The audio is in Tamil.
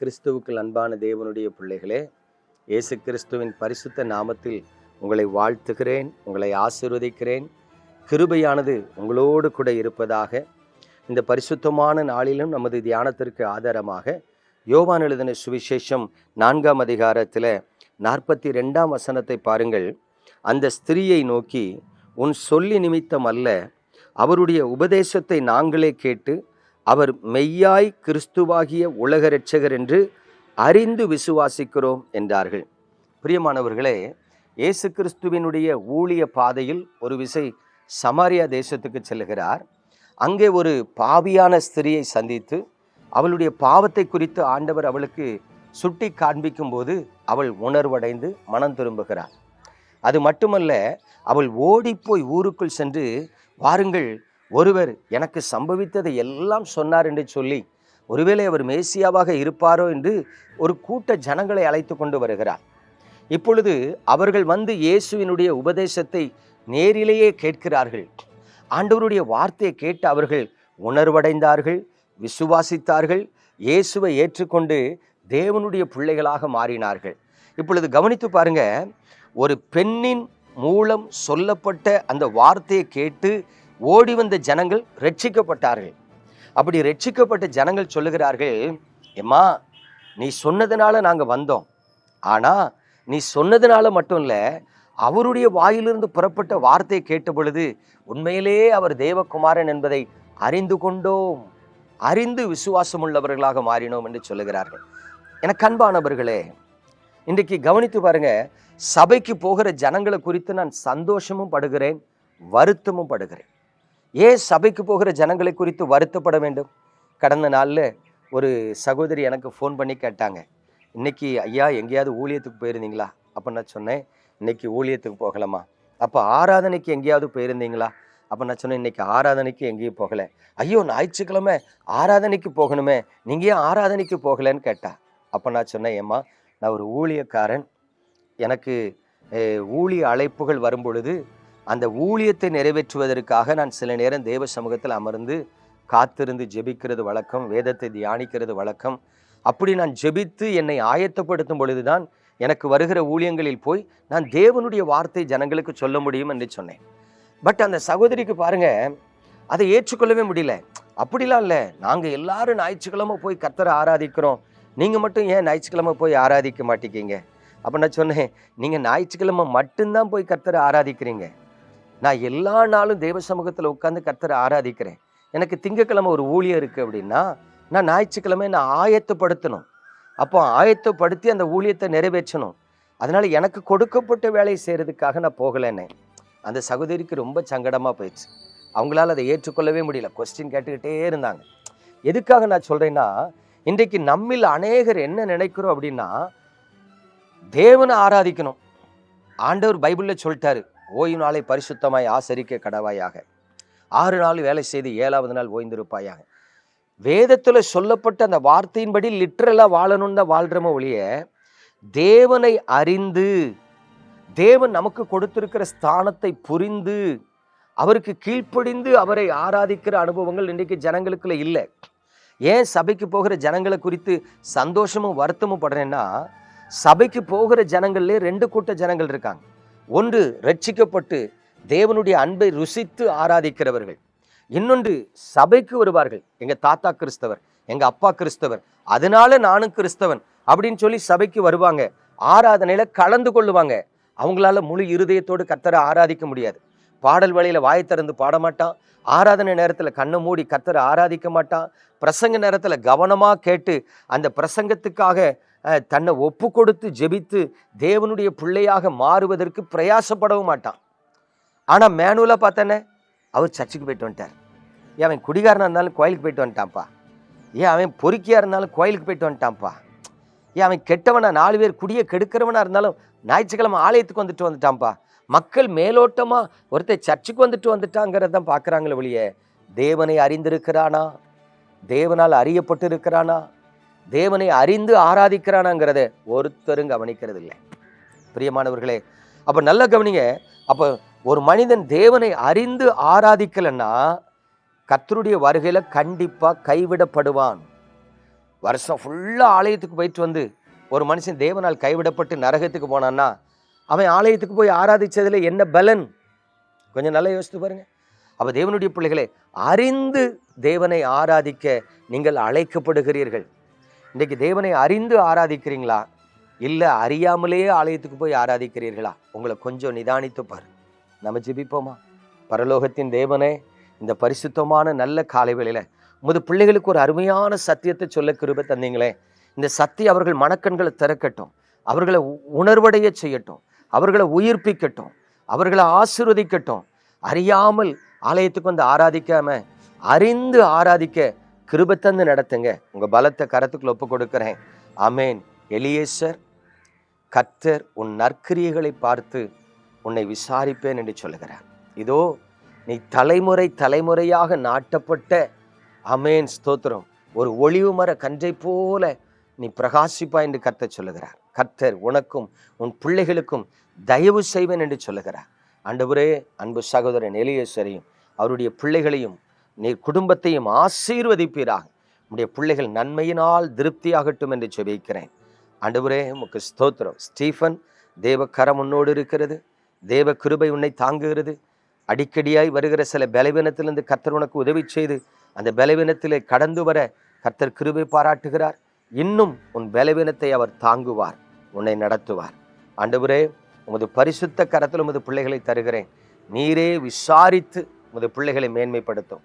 கிறிஸ்துவுக்குள் அன்பான தேவனுடைய பிள்ளைகளே இயேசு கிறிஸ்துவின் பரிசுத்த நாமத்தில் உங்களை வாழ்த்துகிறேன் உங்களை ஆசீர்வதிக்கிறேன். கிருபையானது உங்களோடு கூட இருப்பதாக இந்த பரிசுத்தமான நாளிலும் நமது தியானத்திற்கு ஆதாரமாக யோவான் எழுதின சுவிசேஷம் நான்காம் அதிகாரத்தில் நாற்பத்தி ரெண்டாம் வசனத்தை பாருங்கள். அந்த ஸ்திரீயை நோக்கி உன் சொல்லி நிமித்தம் அல்ல அவருடைய உபதேசத்தை நாங்களே கேட்டு அவர் மெய்யாய் கிறிஸ்துவாகிய உலக இரட்சகர் என்று அறிந்து விசுவாசிக்கிறோம் என்றார்கள். பிரியமானவர்களே இயேசு கிறிஸ்துவினுடைய ஊழிய பாதையில் ஒரு விசை சமாரியா தேசத்துக்கு செல்கிறார் அங்கே ஒரு பாவியான ஸ்திரியை சந்தித்து அவளுடைய பாவத்தை குறித்து ஆண்டவர் அவளுக்கு சுட்டி காண்பிக்கும்போது அவள் உணர்வடைந்து மனம் திரும்புகிறார். அது மட்டுமல்ல அவள் ஓடிப்போய் ஊருக்குள் சென்று வாருங்கள் ஒருவர் எனக்கு சம்பவித்ததை எல்லாம் சொன்னார் என்று சொல்லி ஒருவேளை அவர் மேசியாவாக இருப்பாரோ என்று ஒரு கூட்ட ஜனங்களை அழைத்து கொண்டு வருகிறார். இப்பொழுது அவர்கள் வந்து இயேசுவினுடைய உபதேசத்தை நேரிலேயே கேட்கிறார்கள். ஆண்டவருடைய வார்த்தையை கேட்டு அவர்கள் உணர்வடைந்தார்கள் விசுவாசித்தார்கள் இயேசுவை ஏற்றுக்கொண்டு தேவனுடைய பிள்ளைகளாக மாறினார்கள். இப்பொழுது கவனித்து பாருங்க ஒரு பெண்ணின் மூலம் சொல்லப்பட்ட அந்த வார்த்தையை கேட்டு ஓடி வந்த ஜனங்கள் ரட்சிக்கப்பட்டார்கள். அப்படி ரட்சிக்கப்பட்ட ஜனங்கள் சொல்லுகிறார்கள் எம்மா நீ சொன்னதுனால நாங்கள் வந்தோம். ஆனால் நீ சொன்னதுனால மட்டும் இல்லை அவருடைய வாயிலிருந்து புறப்பட்ட வார்த்தையை கேட்ட பொழுது உண்மையிலே அவர் தேவகுமாரன் என்பதை அறிந்து கொண்டோம். அறிந்து விசுவாசம் உள்ளவர்களாக மாறினோம் என்று சொல்லுகிறார்கள். எனக்கு அன்பானவர்களே இன்றைக்கு கவனித்து பாருங்க சபைக்கு போகிற ஜனங்களை குறித்து நான் சந்தோஷமும் படுகிறேன் வருத்தமும் படுகிறேன். ஏன் சபைக்கு போகிற ஜனங்களை குறித்து வருத்தப்பட வேண்டும்? கடந்த நாளில் ஒரு சகோதரி எனக்கு ஃபோன் பண்ணி கேட்டாங்க. இன்னைக்கு ஐயா எங்கேயாவது ஊழியத்துக்கு போயிருந்தீங்களா? அப்போ நான் சொன்னேன். இன்னைக்கு ஊழியத்துக்கு போகலாமா அப்போ ஆராதனைக்கு எங்கேயாவது போயிருந்தீங்களா? அப்போ நான் சொன்னேன். இன்னைக்கு ஆராதனைக்கு எங்கேயும் போகலை. ஐயோ ஞாயிற்றுக்கிழமை ஆராதனைக்கு போகணுமே. நீங்கள் ஏன் ஆராதனைக்கு போகலைன்னு கேட்டா? அப்போ நான் சொன்னேன். ஏம்மா நான் ஒரு ஊழியக்காரன். எனக்கு ஊழிய அழைப்புகள் வரும் பொழுது அந்த ஊழியத்தை நிறைவேற்றுவதற்காக நான் சில நேரம் தேவ சமூகத்தில் அமர்ந்து காத்திருந்து ஜெபிக்கிறது வழக்கம் வேதத்தை தியானிக்கிறது வழக்கம். அப்படி நான் ஜெபித்து என்னை ஆயத்தப்படுத்தும் பொழுதுதான் எனக்கு வருகிற ஊழியங்களில் போய் நான் தேவனுடைய வார்த்தை ஜனங்களுக்கு சொல்ல முடியும் என்று சொன்னேன். பட் அந்த சகோதரிக்கு பாருங்க அதை ஏற்றுக்கொள்ளவே முடியல. அப்படிலாம் இல்லை. நாங்கள் எல்லாரும் ஞாயிற்றுக்கிழமை போய் கத்தரை ஆராதிக்கிறோம். நீங்கள் மட்டும் ஏன் ஞாயிற்றுக்கிழமை போய் ஆராதிக்க மாட்டேங்கிங்க அப்போ நான் சொன்னேன் நீங்கள் ஞாயிற்றுக்கிழமை மட்டும்தான் போய் கத்தரை ஆராதிக்கிறீங்க. நான் எல்லா நாளும் தேவ சமூகத்தில் உட்காந்து கர்த்தரை ஆராதிக்கிறேன். எனக்கு திங்கக்கிழமை ஒரு ஊழியம் இருக்குது அப்படின்னா நான் ஞாயிற்றுக்கிழமை நான் ஆயத்தப்படுத்தணும். அப்போ ஆயத்தப்படுத்தி அந்த ஊழியத்தை நிறைவேற்றணும். அதனால் எனக்கு கொடுக்கப்பட்ட வேலையை செய்கிறதுக்காக நான் போகலைன்னே அந்த சகோதரிக்கு ரொம்ப சங்கடமாக போயிடுச்சு. அவங்களால அதை ஏற்றுக்கொள்ளவே முடியல. கொஸ்டின் கேட்டுக்கிட்டே இருந்தாங்க. எதுக்காக நான் சொல்கிறேன்னா இன்றைக்கு நம்மில் அநேகர் என்ன நினைக்கிறோம் அப்படின்னா தேவனை ஆராதிக்கணும். ஆண்டவர் பைபிளில் சொல்லிட்டாரு. ஓய்வு நாளை பரிசுத்தமாய் ஆசரிக்க கடவாயாக. ஆறு நாள் வேலை செய்து ஏழாவது நாள் ஓய்ந்திருப்பாயாக. வேதத்தில் சொல்லப்பட்ட அந்த வார்த்தையின்படி லிட்ரலாக வாழணும்னு தான் வாழ்கிறோமோ ஒழிய தேவனை அறிந்து தேவன் நமக்கு கொடுத்திருக்கிற ஸ்தானத்தை புரிந்து அவருக்கு கீழ்ப்படிந்து அவரை ஆராதிக்கிற அனுபவங்கள் இன்றைக்கு ஜனங்களுக்குள்ள இல்லை. ஏன் சபைக்கு போகிற ஜனங்களை குறித்து சந்தோஷமும் வருத்தமும் படுறேன்னா சபைக்கு போகிற ஜனங்கள்லேயே ரெண்டு கூட்ட ஜனங்கள் இருக்காங்க. ஒன்று ரட்சிக்கப்பட்டு தேவனுடைய அன்பை ருசித்து ஆராதிக்கிறவர்கள். இன்னொன்று சபைக்கு வருவார்கள். எங்கள் தாத்தா கிறிஸ்தவர் எங்கள் அப்பா கிறிஸ்தவர் அதனால நானும் கிறிஸ்தவன் அப்படின்னு சொல்லி சபைக்கு வருவாங்க. ஆராதனையில் கலந்து கொள்ளுவாங்க. அவங்களால முழு இருதயத்தோடு கத்தரை ஆராதிக்க முடியாது. பாடல் வழியில் வாய் திறந்து பாட மாட்டான். ஆராதனை நேரத்தில் கண்ணை மூடி கத்தரை ஆராதிக்க மாட்டான். பிரசங்க நேரத்தில் கவனமாக கேட்டு அந்த பிரசங்கத்துக்காக தன்னை ஒப்பு கொடுத்து ஜெபித்து தேவனுடைய பிள்ளையாக மாறுவதற்கு பிரயாசப்படவும் மாட்டான். ஆனால் மேனுவலாக பார்த்தானே அவர் சர்ச்சுக்கு போயிட்டு வந்துட்டார். ஏன் அவன் குடிகாரனாக இருந்தாலும் கோயிலுக்கு போயிட்டு வந்துட்டான்ப்பா. ஏன் அவன் பொறுக்கியாக இருந்தாலும் கோயிலுக்கு போயிட்டு வந்துட்டான்ப்பா. ஏன் அவன் கெட்டவனா நாலு பேர் குடியை கெடுக்கிறவனா இருந்தாலும் ஞாயிற்றுக்கிழமை ஆலயத்துக்கு வந்துட்டு வந்துட்டான்ப்பா. மக்கள் மேலோட்டமாக ஒருத்தர் சர்ச்சுக்கு வந்துட்டு வந்துட்டாங்கிறத தான் பார்க்குறாங்களே ஒழிய தேவனை அறிந்திருக்கிறானா? தேவனால் அறியப்பட்டு இருக்கிறானா தேவனை அறிந்து ஆராதிக்கிறானாங்கிறத ஒருத்தரும் கவனிக்கிறது இல்லை பிரியமானவர்களே அப்போ நல்லா கவனிங்க. அப்போ ஒரு மனிதன் தேவனை அறிந்து ஆராதிக்கலைன்னா கத்தருடைய வருகையில் கண்டிப்பாக கைவிடப்படுவான். வருஷம் ஃபுல்லாக ஆலயத்துக்கு போயிட்டு வந்து ஒரு மனுஷன் தேவனால் கைவிடப்பட்டு நரகத்துக்கு போனான்னா அவன் ஆலயத்துக்கு போய் ஆராதித்ததில் என்ன பலன்? கொஞ்சம் நல்லா யோசித்து பாருங்கள் அப்போ தேவனுடைய பிள்ளைகளே அறிந்து தேவனை ஆராதிக்க நீங்கள் அழைக்கப்படுகிறீர்கள். இன்றைக்கு தேவனை அறிந்து ஆராதிக்கிறீங்களா? இல்லை அறியாமலேயே ஆலயத்துக்கு போய் ஆராதிக்கிறீர்களா? உங்களை கொஞ்சம் நிதானித்து பாரு. நம்ம ஜெபிப்போமா? பரலோகத்தின் தேவனே இந்த பரிசுத்தமான நல்ல காலை வேளையில் உமது பிள்ளைகளுக்கு ஒரு அருமையான சத்தியத்தை சொல்ல கிருபை தந்தீங்களே. இந்த சத்தியம் அவர்கள் மனக்கண்களை திறக்கட்டும். அவர்களை உணர்வடைய செய்யட்டும். அவர்களை உயிர்ப்பிக்கட்டும். அவர்களை ஆசீர்வதிக்கட்டும். அறியாமல் ஆலயத்துக்கு வந்து ஆராதிக்காம அறிந்து ஆராதிக்க கிருபை தந்து நடத்துங்க. உங்கள் பலத்தை கரத்துக்குள்ள ஒப்பு கொடுக்குறேன் அமேன் எலியேசர் கத்தர் உன் நற்கிரியைகளை பார்த்து உன்னை விசாரிப்பேன் என்று சொல்லுகிறார். இதோ நீ தலைமுறை தலைமுறையாக நாட்டப்பட்ட அமேன் ஸ்தோத்திரம். ஒரு ஒளிவு மர கன்றை போல நீ பிரகாசிப்பா என்று கர்த்தர் சொல்லுகிறார். கர்த்தர் உனக்கும் உன் பிள்ளைகளுக்கும் தயவு செய்வேன் என்று சொல்லுகிறார். ஆண்டவரே அன்பு சகோதரன் எலியேசரையும் அவருடைய பிள்ளைகளையும் நீ குடும்பத்தையும் ஆசீர்வதிப்பீராக. உடைய பிள்ளைகள் நன்மையினால் திருப்தியாகட்டும் என்று செபிக்கிறேன் ஆண்டவரே உமக்கு ஸ்தோத்திரம். ஸ்டீஃபன் தேவ கரம் உன்னோடு இருக்கிறது. தேவ கிருபை உன்னை தாங்குகிறது. அடிக்கடியாய் வருகிற சில பலவீனத்திலிருந்து கர்த்தர் உனக்கு உதவி செய்து அந்த பலவீனத்திலே கடந்து வர கர்த்தர் கிருபை பாராட்டுகிறார். இன்னும் உன் பலவீனத்தை அவர் தாங்குவார் உன்னை நடத்துவார். ஆண்டவரே உமது பரிசுத்த கரத்தில் உமது பிள்ளைகளை தருகிறேன். நீரே விசாரித்து உமது பிள்ளைகளை மேன்மைப்படுத்தும்.